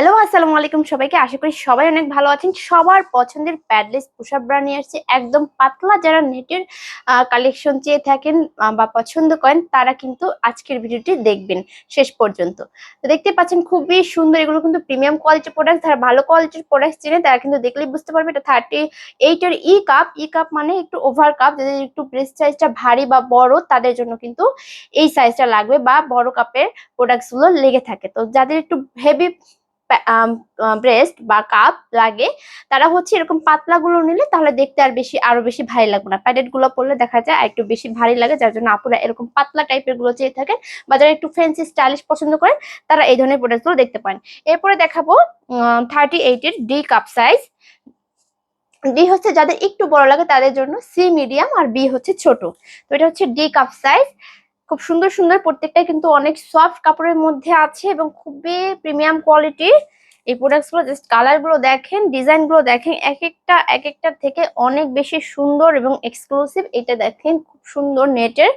Hello আসসালামু আলাইকুম সবাইকে। আশা করি সবাই অনেক ভালো আছেন। সবার পছন্দের প্যাডলেস পোশাক ব্রা নিয়ে আসছে। একদম পাতলা যারা নেটের কালেকশন চেয়ে থাকেন বা পছন্দ করেন, তারা কিন্তু আজকের ভিডিওটি দেখবেন শেষ পর্যন্ত। তো দেখতে পাচ্ছেন খুবই সুন্দর, এগুলো কিন্তু প্রিমিয়াম কোয়ালিটির প্রোডাক্ট যারা ভালো কোয়ালিটির প্রোডাক্ট চেনে তারা কিন্তু দেখলেই বুঝতে পারবে এটা থার্টি এইটের ই কাপ ই কাপ মানে একটু ওভার কাপ যাদের একটু ব্রেস্ট সাইজটা ভারী বা বড়, তাদের জন্য কিন্তু এই সাইজটা লাগবে বা বড় কাপের প্রোডাক্টসগুলো লেগে থাকে। তো যাদের একটু হেভি ব্রেস্ট বা কাপ লাগে, তারা হচ্ছে এরকম পাতলা গুলো নিলে তাহলে দেখতে আর বেশি, আরও বেশি ভারী লাগবে না। প্যাডেডগুলো পরলে দেখা যায় একটু বেশি ভারী লাগে, যার জন্য আপনারা এরকম পাতলা টাইপেরগুলো চেয়ে থাকেন বা যারা একটু ফ্যান্সি স্টাইলিশ পছন্দ করেন, তারা এই ধরনের প্রোডাক্টগুলো দেখতে পান এরপরে দেখাবো থার্টি এইটের ডি কাপ সাইজ ডি হচ্ছে যাদের একটু বড় লাগে তাদের জন্য সি মিডিয়াম আর বি হচ্ছে ছোট। তো এটা হচ্ছে ডি কাপ সাইজ খুব সুন্দর সুন্দর প্রত্যেকটাই কিন্তু অনেক সফট কাপড়ের মধ্যে আছে এবং খুবই প্রিমিয়াম কোয়ালিটির এই প্রোডাক্টসগুলো জাস্ট কালারগুলো দেখেন ডিজাইনগুলো দেখেন এক একটা এক একটার থেকে অনেক বেশি সুন্দর এবং এক্সক্লুসিভ এটা দেখেন খুব সুন্দর নেটের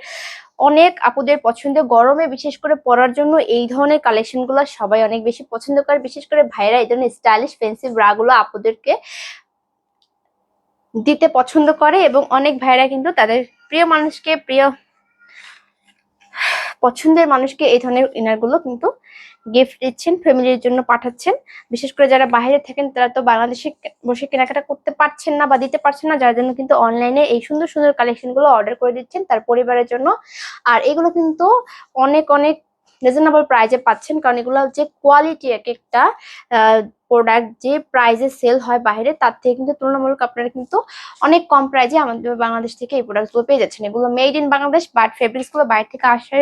অনেক আপুদের পছন্দের গরমে বিশেষ করে পরার জন্য এই ধরনের কালেকশনগুলো সবাই অনেক বেশি পছন্দ করে, বিশেষ করে ভাইরা এই ধরনের স্টাইলিশ ফেন্সি ব্রা গুলো আপুদেরকে দিতে পছন্দ করে এবং অনেক ভাইরা কিন্তু তাদের প্রিয় মানুষকে, প্রিয় পছন্দের মানুষকে এই ধরনের ইনারগুলো কিন্তু গিফট দিচ্ছেন ফ্যামিলির জন্য পাঠাচ্ছেন। বিশেষ করে যারা বাইরে থাকেন, তারা তো বাংলাদেশে বসে কেনাকাটা করতে পারছেন না বা দিতে পারছেন না, যার জন্য কিন্তু অনলাইনে এই সুন্দর সুন্দর কালেকশনগুলো অর্ডার করে দিচ্ছেন তার পরিবারের জন্য। আর এগুলো কিন্তু অনেক অনেক রিজনেবল প্রাইজে পাচ্ছেন। কারণ এগুলো যে কোয়ালিটি এক একটা প্রোডাক্ট যে প্রাইজে সেল হয় বাইরে, তার থেকে কিন্তু তুলনামূলক আপনারা কিন্তু অনেক কম প্রাইজে আমাদের বাংলাদেশ থেকে এই প্রোডাক্টগুলো পেয়ে যাচ্ছেন। এগুলো মেড ইন বাংলাদেশ বাট ফেব্রিক্সগুলো বাইরে থেকে আসে,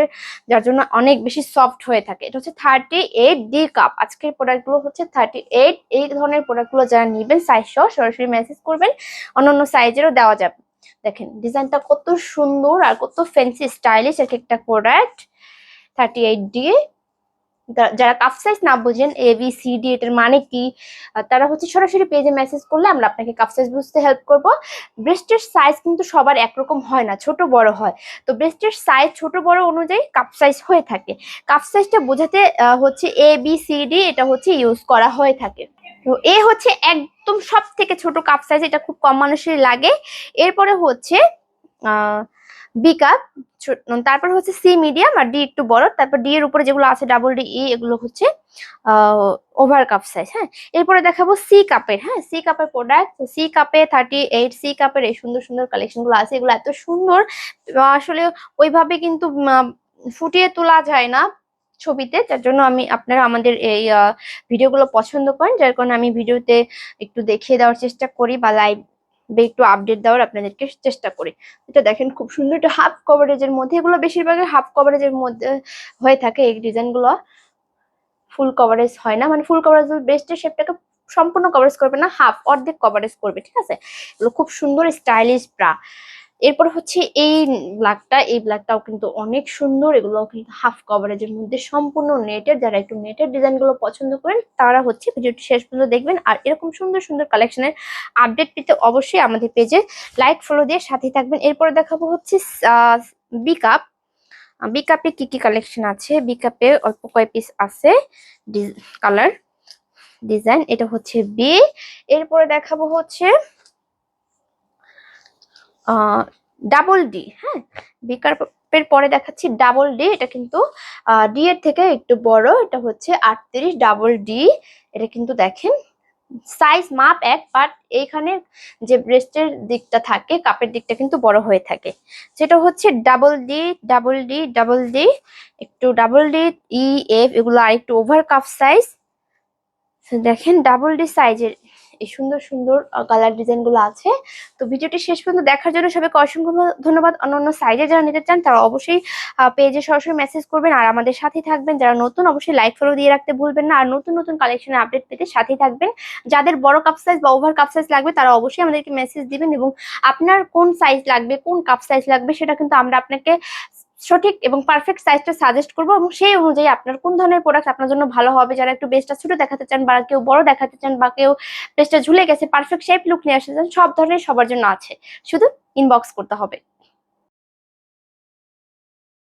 যার জন্য অনেক বেশি সফট হয়ে থাকে। এটা হচ্ছে থার্টি এইট ডি কাপ আজকের প্রোডাক্টগুলো হচ্ছে থার্টি এইট এই ধরনের প্রোডাক্টগুলো যারা নিবেন সাইজ সহ সরাসরি মেসেজ করবেন, অন্যান্য সাইজেরও দেওয়া যাবে। দেখেন ডিজাইনটা কত সুন্দর আর কত ফ্যান্সি স্টাইলিশ এক একটা প্রোডাক্ট থার্টি এইট ডি যারা কাপ সাইজ না বোঝেন এ বি সি ডি এটার মানে কি তারা হচ্ছে সরাসরি পেজে মেসেজ করলে আমরা আপনাকে কাপ সাইজ বুঝতে হেল্প করব। ব্রেস্টের সাইজ কিন্তু সবার একরকম হয় না ছোট বড় হয়। তো ব্রেস্টের সাইজ ছোট বড় অনুযায়ী কাপ সাইজ হয়ে থাকে। কাপ সাইজটা বোঝাতে আহ, হচ্ছে এ বি সি ডি এটা হচ্ছে ইউজ করা হয়ে থাকে। তো এ হচ্ছে একদম সব থেকে ছোট কাপ সাইজ এটা খুব কম মানুষেরই লাগে। এরপরে হচ্ছে বি কাপ তারপর হচ্ছে সি মিডিয়াম আর ডি একটু বড়। তারপর ডি এর উপরে যেগুলো আছে ডাবল ডি ই এগুলো হচ্ছে ওভার কাপ সাইজ হ্যাঁ? এরপরে দেখাবো সি কাপের হ্যাঁ? সি কাপের প্রোডাক্ট সি কাপে থার্টি এইট সি কাপের এই সুন্দর সুন্দর কালেকশনগুলো আছে। এগুলো এত সুন্দর আসলে ওইভাবে কিন্তু ফুটিয়ে তোলা যায় না ছবিতে। যার জন্য আমি আপনারা আমাদের এই ভিডিওগুলো পছন্দ করেন। যার কারণে আমি ভিডিওতে একটু দেখিয়ে দেওয়ার চেষ্টা করি বা লাইভ একটু আপডেট দেওয়ার আপনাদেরকে চেষ্টা করি। এটা দেখেন খুব সুন্দর একটা হাফ কভারেজের মধ্যে, এগুলো বেশিরভাগই হাফ কভারেজের মধ্যে হয়ে থাকে, এই ডিজাইনগুলো ফুল কভারেজ হয় না মানে ফুল কভারেজ বেস্টের শেপটাকে সম্পূর্ণ কভারেজ করবে না হাফ অর্ধেক কভারেজ করবে, ঠিক আছে? এগুলো খুব সুন্দর স্টাইলিশ ব্রা এরপর হচ্ছে এই ব্ল্যাকটা, এই ব্ল্যাকটাও কিন্তু অনেক সুন্দর। এগুলো কিন্তু হাফ কভারেজের মধ্যে সম্পূর্ণ নেটের যারা একটু নেটের ডিজাইনগুলো পছন্দ করেন, তারা হচ্ছে ভিডিওটি শেষ পর্যন্ত দেখবেন। আর এরকম সুন্দর সুন্দর কালেকশনের আপডেট পেতে অবশ্যই আমাদের পেজে লাইক ফলো দিয়ে সাথে থাকবেন। এরপরে দেখাবো হচ্ছে বিকাপ বিকাপে কি কি কালেকশন আছে? বিকাপে অল্প কয় পিস আছে কালার ডিজাইন এটা হচ্ছে বি এরপরে দেখাবো হচ্ছে ডাবল ডি হ্যাঁ? বিকাপের পরে দেখাচ্ছি ডাবল ডি এটা কিন্তু ডি এর থেকে একটু বড়, এটা হচ্ছে আটত্রিশ ডাবল ডি এটা কিন্তু দেখেন। সাইজ মাপ এক বাট এইখানে যে ব্রেস্টের দিকটা থাকে কাপের দিকটা কিন্তু বড় হয়ে থাকে। সেটা হচ্ছে double D double D double D একটু ডাবল ডি ই এফ এগুলো আর একটু ওভার কাপ সাইজ দেখেন ডাবল ডি সাইজের এই সুন্দর সুন্দর কালার ডিজাইনগুলো আছে। তো ভিডিওটি শেষ পর্যন্ত দেখার জন্য সবাইকে অসংখ্য ধন্যবাদ। অন্য অন্য সাইজে যারা নিতে চান, তারা অবশ্যই পেজে সরাসরি মেসেজ করবেন। আর আমাদের সাথেই থাকবেন। যারা নতুন, অবশ্যই লাইক ফলো দিয়ে রাখতে ভুলবেন না। আর নতুন নতুন কালেকশনের আপডেট পেতে সাথেই থাকবেন। যাদের বড় কাপ সাইজ বা ওভার কাপ সাইজ লাগবে, তারা অবশ্যই আমাদেরকে মেসেজ দিবেন এবং আপনার কোন সাইজ লাগবে, কোন কাপ সাইজ লাগবে, সেটা কিন্তু আমরা আপনাকে সঠিক এবং পারফেক্ট সাইজটা সাজেস্ট করব এবং সেই অনুযায়ী আপনার কোন ধরনের প্রোডাক্ট আপনার জন্য ভালো হবে, যারা একটু বেস্টটা ছোট দেখাতে চান বা কেউ বড় দেখাতে চান বা কেউ বেস্টটা ঝুলে গেছে পারফেক্ট শেপ লুক নিয়ে আসতে চান, সব ধরনের সবার জন্য আছে। শুধু ইনবক্স করতে হবে।